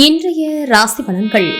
இன்றைய ராசி பலன்கள்.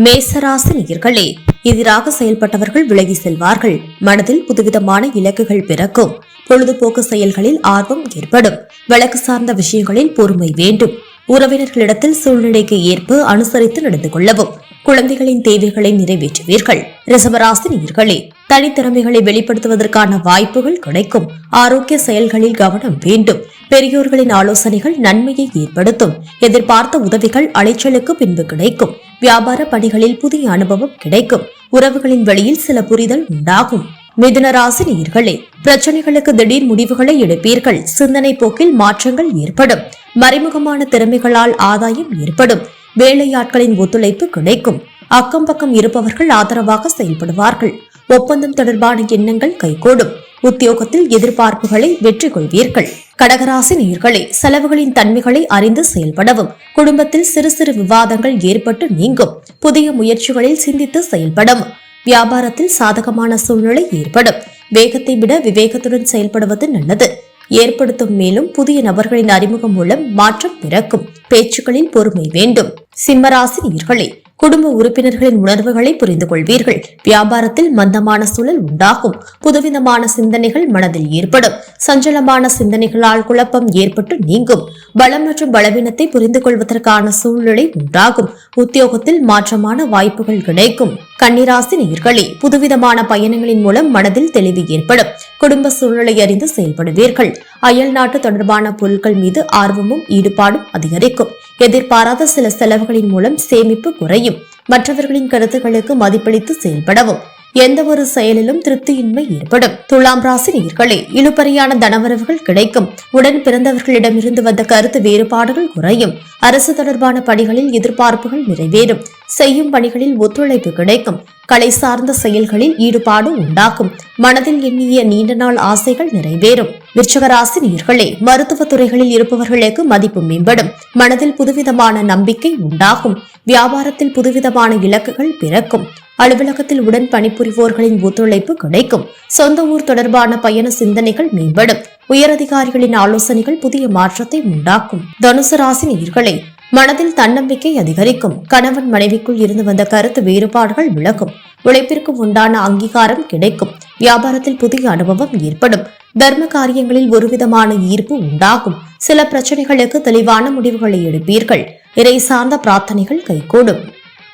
மேசராசி நேயர்களே எதிராக செயல்பட்டவர்கள் விலகி செல்வார்கள். மனதில் புதுவிதமான இலக்குகள் பிறக்கும். பொழுதுபோக்கு செயல்களில் ஆர்வம் ஏற்படும். வழக்கு சார்ந்த விஷயங்களில் பொறுமை வேண்டும். உறவினர்களிடத்தில் சூழ்நிலைக்கு ஏற்ப அனுசரித்து நடந்து கொள்ளவும். குழந்தைகளின் தேவைகளை நிறைவேற்றுவீர்கள். ரிசவராசி நேயர்களே தனித்திறமைகளை வெளிப்படுத்துவதற்கான வாய்ப்புகள் கிடைக்கும். ஆரோக்கிய செயல்களில் கவனம் வேண்டும். பெரியோர்களின் ஆலோசனைகள் நன்மையை ஏற்படுத்தும். எதிர்பார்த்த உதவிகள் அலைச்சலுக்கு பின்பு கிடைக்கும். வியாபார பணிகளில் புதிய அனுபவம் கிடைக்கும். உறவுகளின் வழியில் சில புரிதல் உண்டாகும். மிதுன ராசி நேயர்களே பிரச்சனைகளுக்கு திடீர் முடிவுகளை எடுப்பீர்கள். சிந்தனை போக்கில் மாற்றங்கள் ஏற்படும். மறைமுகமான திறமைகளால் ஆதாயம் ஏற்படும். வேலையாட்களின் ஒத்துழைப்பு கிடைக்கும். அக்கம் பக்கம் இருப்பவர்கள் ஆதரவாக செயல்படுவார்கள். ஒப்பந்தம் தொடர்பான எண்ணங்கள் கைகூடும். உத்தியோகத்தில் எதிர்பார்ப்புகளை வெற்றி கொள்வீர்கள். கடகராசி நேர்களே செலவுகளின் தன்மைகளை அறிந்து செயல்படவும். குடும்பத்தில் சிறு சிறு விவாதங்கள் ஏற்பட்டு நீங்கும். புதிய முயற்சிகளில் சிந்தித்து செயல்படவும். வியாபாரத்தில் சாதகமான சூழ்நிலை ஏற்படும். வேகத்தை விட விவேகத்துடன் செயல்படுவது நல்லது. ஏற்படுத்தும் மேலும் புதிய நபர்களின் அறிமுகம் மூலம் மாற்றம் பிறக்கும். பேச்சுக்களில் பொறுமை வேண்டும். சிம்மராசி நீர்களே குடும்ப உறுப்பினர்களின் உணர்வுகளை புரிந்து கொள்வீர்கள். வியாபாரத்தில் மந்தமான சூழல் உண்டாகும். புதுவிதமான சிந்தனைகள் மனதில் ஏற்படும். சஞ்சலமான சிந்தனைகளால் குழப்பம் ஏற்பட்டு நீங்கும். பலம் மற்றும் பலவீனத்தை புரிந்து கொள்வதற்கான சூழ்நிலை உண்டாகும். உத்தியோகத்தில் மாற்றமான வாய்ப்புகள் கிடைக்கும். கன்னிராசி நேர்களே புதுவிதமான பயணங்களின் மூலம் மனதில் தெளிவு ஏற்படும். குடும்ப சூழ்நிலை அறிந்து செயல்படுவீர்கள். அயல் நாட்டு தொடர்பான பொருட்கள் மீது ஆர்வமும் ஈடுபாடும் அதிகரிக்கும். எதிர்பாராத சில செலவுகளின் மூலம் சேமிப்பு குறையும். மற்றவர்களின் கருத்துக்களுக்கு மதிப்பளித்து செயல்படவும். எந்த ஒரு செயலிலும் திருப்தியின்மை ஏற்படும். துலாம் ராசி நீர்களே இழுபறியான தனவரவுகள் கிடைக்கும். உடன் பிறந்தவர்களிடமிருந்து வந்த கருத்து வேறுபாடுகள் குறையும். அரசு தொடர்பான பணிகளில் எதிர்பார்ப்புகள் நிறைவேறும். செய்யும் பணிகளில் ஒத்துழைப்பு கிடைக்கும். கலை சார்ந்த செயல்களில் ஈடுபாடு உண்டாகும். மனதில் எண்ணிய நீண்ட நாள் ஆசைகள் நிறைவேறும். விருச்சகராசி நீர்களே மருத்துவ துறைகளில் இருப்பவர்களுக்கு மதிப்பு மேம்படும். மனதில் புதுவிதமான நம்பிக்கை உண்டாகும். வியாபாரத்தில் புதுவிதமான இலக்குகள் பிறக்கும். அலுவலகத்தில் உடன் பணிபுரிவோர்களின் ஒத்துழைப்பு கிடைக்கும். சொந்த ஊர் தொடர்பான பயண சிந்தனைகள் மேம்படும். உயரதிகாரிகளின் ஆலோசனைகள் புதிய மாற்றத்தை உண்டாக்கும். தனுசு ராசி நேயர்களே மனதில் தன்னம்பிக்கை அதிகரிக்கும். கணவன் மனைவிக்குள் இருந்து வந்த கருத்து வேறுபாடுகள் விலகும். உழைப்பிற்கு உண்டான அங்கீகாரம் கிடைக்கும். வியாபாரத்தில் புதிய அனுபவம் ஏற்படும். தர்ம காரியங்களில் ஒருவிதமான ஈர்ப்பு உண்டாகும். சில பிரச்சனைகளுக்கு தெளிவான முடிவுகளை எடுப்பீர்கள். இறை சார்ந்த பிரார்த்தனைகள் கைகூடும்.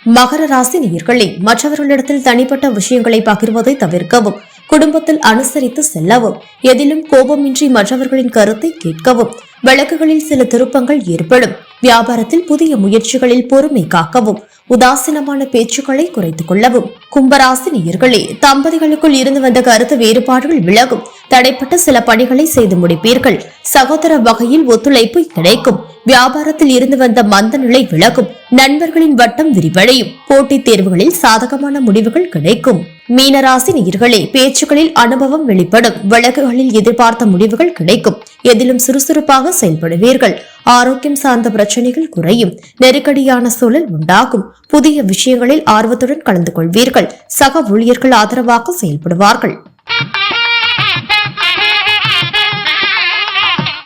மகர ராசி நேயர்களே மற்றவர்களிடத்தில் தனிப்பட்ட விஷயங்களை பகிர்வதை தவிர்க்கவும் குடும்பத்தில் அனுசரித்து செல்லவும் எதிலும் கோபமின்றி மற்றவர்களின் கருத்தை கேட்கவும் வழக்குகளில் சில திருப்பங்கள் ஏற்படும். வியாபாரத்தில் புதிய முயற்சிகளில் பொறுமை காக்கவும். உதாசீனமான பேச்சுக்களை குறைத்துக் கொள்ளவும். கும்பராசி நேயர்களே தம்பதிகளுக்குள் இருந்து வந்த கருத்து வேறுபாடுகள் விலகும். தடைப்பட்ட சில பணிகளை செய்து முடிப்பீர்கள். சகோதர வகையில் ஒத்துழைப்பு கிடைக்கும். வியாபாரத்தில் இருந்து வந்த மந்த நிலை விலகும். நண்பர்களின் வட்டம் விரிவடையும். போட்டித் தேர்வுகளில் சாதகமான முடிவுகள் கிடைக்கும். மீனராசி நேயர்களே பேச்சுக்களில் அனுபவம் வெளிப்படும். வழக்குகளில் எதிர்பார்த்த முடிவுகள் கிடைக்கும். எதிலும் சுறுசுறுப்பாக செயல்படுவீர்கள். ஆரோக்கியம் சார்ந்த பிரச்சனைகள் குறையும். நெருக்கடியான சூழல் உண்டாகும். புதிய விஷயங்களில் ஆர்வத்துடன் கலந்து கொள்வீர்கள். சக ஊழியர்கள் ஆதரவாக செயல்படுவார்கள்.